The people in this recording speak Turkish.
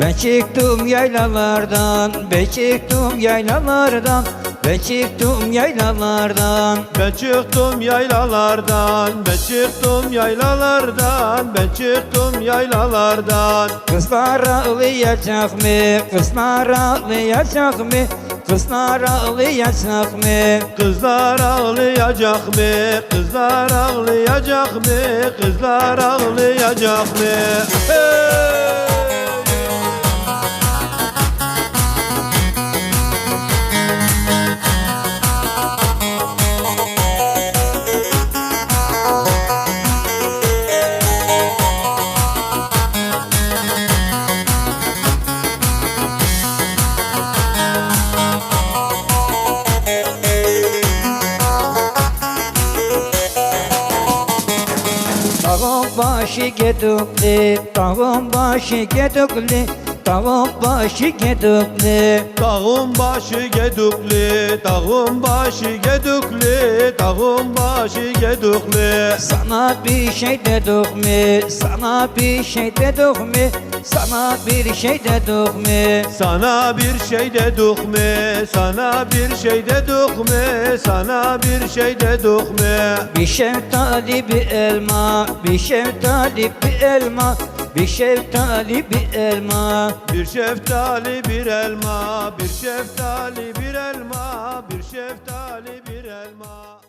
Ben çıktım yaylalardan Ben çıktım yaylalardan Ben çıktım yaylalardan Ben çıktım yaylalardan, ben çıktım yaylalardan, ben çıktım yaylalardan. Kızlar ağlayacak mı? Kızlar ağlayacak mı? Kızlar ağlayacak mı? Kızlar ağlayacak mı? Kızlar ağlayacak mı? Kızlar ağlayacak mı? Hey! Dağın başı gedukli, dağın başı gedukli, dağın başı gedukli. Dağın başı gedukli, dağın başı gedukli, dağın başı gedukli. Sana bir şey dedik mi? Sana bir şey dedik mi? Sana bir şey dedik mi? Sana bir şey dedik mi? Sana bir şey dedik mi? Sana bir şey dedik mi? Bir şeftali bir elma, bir şeftali bir elma, bir şeftali bir elma. Bir şeftali bir elma, bir şeftali bir elma, bir şeftali bir elma.